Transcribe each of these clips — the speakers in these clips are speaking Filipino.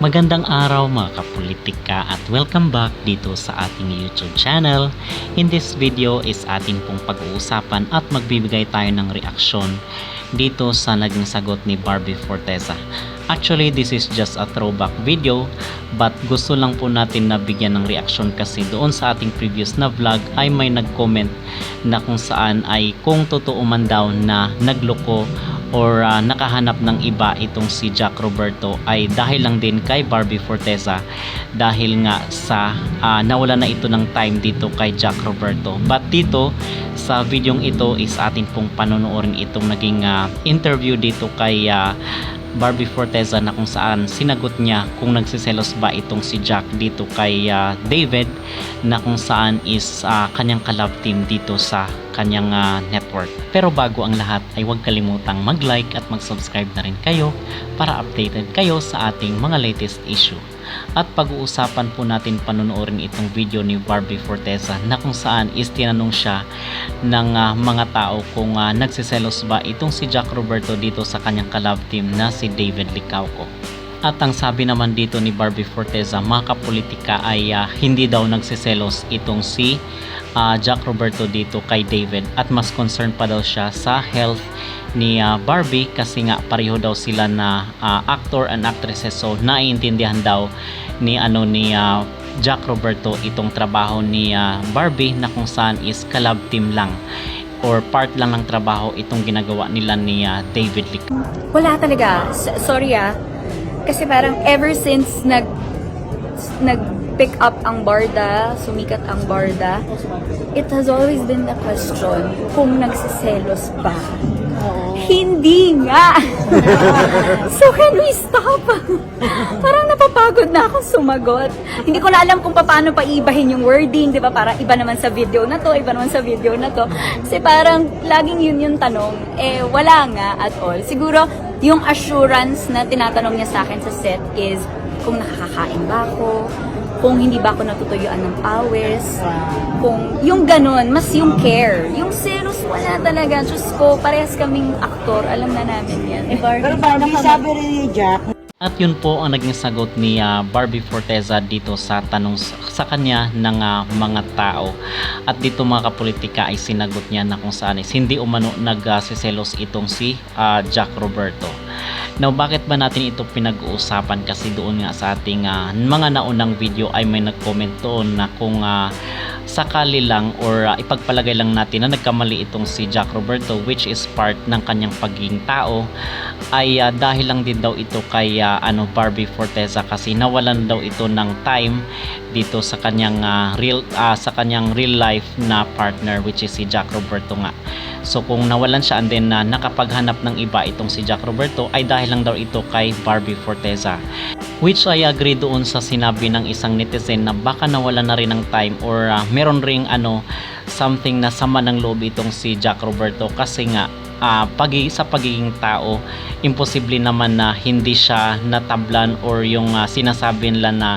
Magandang araw mga kapolitika at welcome back dito sa ating YouTube channel. In this video is atin pong pag-uusapan at magbibigay tayo ng reaksyon dito sa naging sagot ni Barbie Forteza. Actually, this is just a throwback video but gusto lang po natin na bigyan ng reaksyon kasi doon sa ating previous na vlog ay may nag-comment na kung saan ay kung totoo man daw na nagloko or ah, nakahanap ng iba itong si Jack Roberto ay dahil lang din kay Barbie Forteza dahil nga sa ah, nawala na ito ng time dito kay Jack Roberto. But dito sa videong ito is atin pong panonoodin itong naging ah, interview dito kay ah, Barbie Forteza na kung saan sinagot niya kung nagsiselos ba itong si Jack dito kay ah, David na kung saan is ah, kanyang kalab team dito sa kanyang ah, network. Pero bago ang lahat ay huwag kalimutang mag-like at mag-subscribe na rin kayo para updated kayo sa ating mga latest issue. At pag-uusapan po natin panonoorin itong video ni Barbie Forteza na kung saan is tinanong siya ng ah, mga tao kung ah, nagsiselos ba itong si Jack Roberto dito sa kanyang kalab team na si David Licauco. At ang sabi naman dito ni Barbie Forteza, mga kapolitika ay ah, hindi daw nagsiselos itong si ah, Jack Roberto dito kay David at mas concerned pa daw siya sa health ni ah, Barbie kasi nga pareho daw sila na ah, actor and actresses so naiintindihan daw ni ano ni ah, Jack Roberto itong trabaho ni ah, Barbie na kung saan is collab team lang or part lang ng trabaho itong ginagawa nila ni ah, David Lee. Wala talaga. S- sorry ah. Kasi parang ever since nag nag pick up ang Barda, sumikat ang Barda, it has always been the question kung nagsiselos ba. Hindi nga! so can we stop? Parang napapagod na akong sumagot. Hindi ko na alam kung paano pa ibahin yung wording, di ba? Para iba naman sa video na to, iba naman sa video na to. Kasi parang laging yun yung tanong. Eh, wala nga at all. Siguro, yung assurance na tinatanong niya sa akin sa set is kung nakakakain ba ako, kung hindi ba ako natutuyuan ng pawis, kung yung ganun, mas yung care. Yung selos, wala talaga. Diyos ko, parehas kaming aktor, alam na namin yan. Pero Barbie, sabi rin ni Jack, At yun po ang naging sagot ni ah, Barbie Forteza dito sa tanong sa kanya ng ah, mga tao. At dito mga kapolitika ay sinagot niya na kung saan is hindi umano nagsiselos itong si ah, Jack Roberto. Now, bakit ba natin ito pinag-uusapan? Kasi doon nga sa ating ah, mga naunang video ay may nag-comment doon na kung ah, sakali lang or ah, ipagpalagay lang natin na nagkamali itong si Jack Roberto which is part ng kanyang pagiging tao ay ah, dahil lang din daw ito kay ah, ano Barbie Forteza kasi nawalan daw ito ng time dito sa kanyang ah, real ah, sa kanyang real life na partner which is si Jack Roberto nga. So kung nawalan siya and then na nakapaghanap ng iba itong si Jack Roberto ay dahil lang daw ito kay Barbie Forteza. Which I agree doon sa sinabi ng isang netizen na baka nawala na rin ng time or ah, meron ring ano something na sama ng loob itong si Jack Roberto kasi nga ah, pagi sa pagiging tao imposible naman na hindi siya natablan or yung ah, sinasabi nila na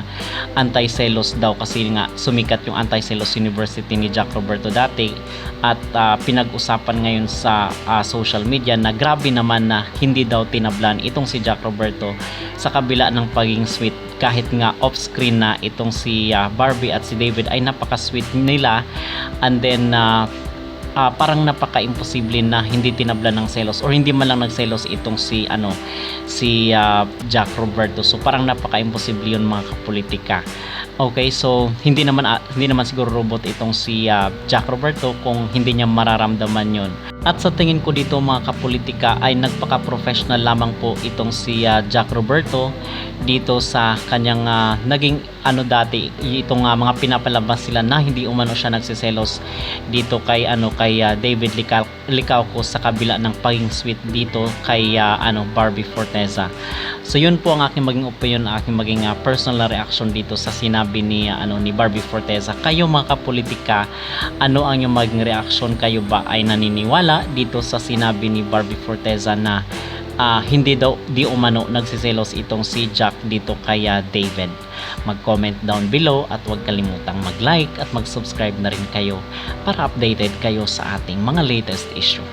anti-selos daw kasi nga sumikat yung anti-selos university ni Jack Roberto dati at ah, pinag-usapan ngayon sa ah, social media na grabe naman na hindi daw tinablan itong si Jack Roberto sa kabila ng pagiging sweet. Kahit nga off-screen na itong si ah, Barbie at si David ay napaka-sweet nila. And then ah, ah, parang napaka-imposible na hindi tinablan ng selos or hindi man lang nagselos itong si ano si ah, Jack Roberto. So parang napaka-imposible yun mga kapolitika. Okay so hindi naman ah, hindi naman siguro robot itong si ah, Jack Roberto kung hindi niya mararamdaman yun at sa tingin ko dito mga kapolitika ay nagpaka-professional lamang po itong si ah, Jack Roberto dito sa kanyang ah, naging ano dati itong ah, mga pinapalabas sila na hindi umano siya nagsiselos dito kay ano kay ah, David Lical Licauco sa kabila ng paging sweet dito kay ah, ano Barbie Forteza. So yun po ang aking maging opinion, ang aking maging ah, personal reaction dito sa sinabi ni ah, ano ni Barbie Forteza. Kayo mga kapolitika, ano ang inyong maging reaction? Kayo ba ay naniniwala dito sa sinabi ni Barbie Forteza na ah, hindi daw di umano nagsiselos itong si Jack dito kay ah, David. Mag-comment down below at huwag kalimutang mag-like at mag-subscribe na rin kayo para updated kayo sa ating mga latest issue.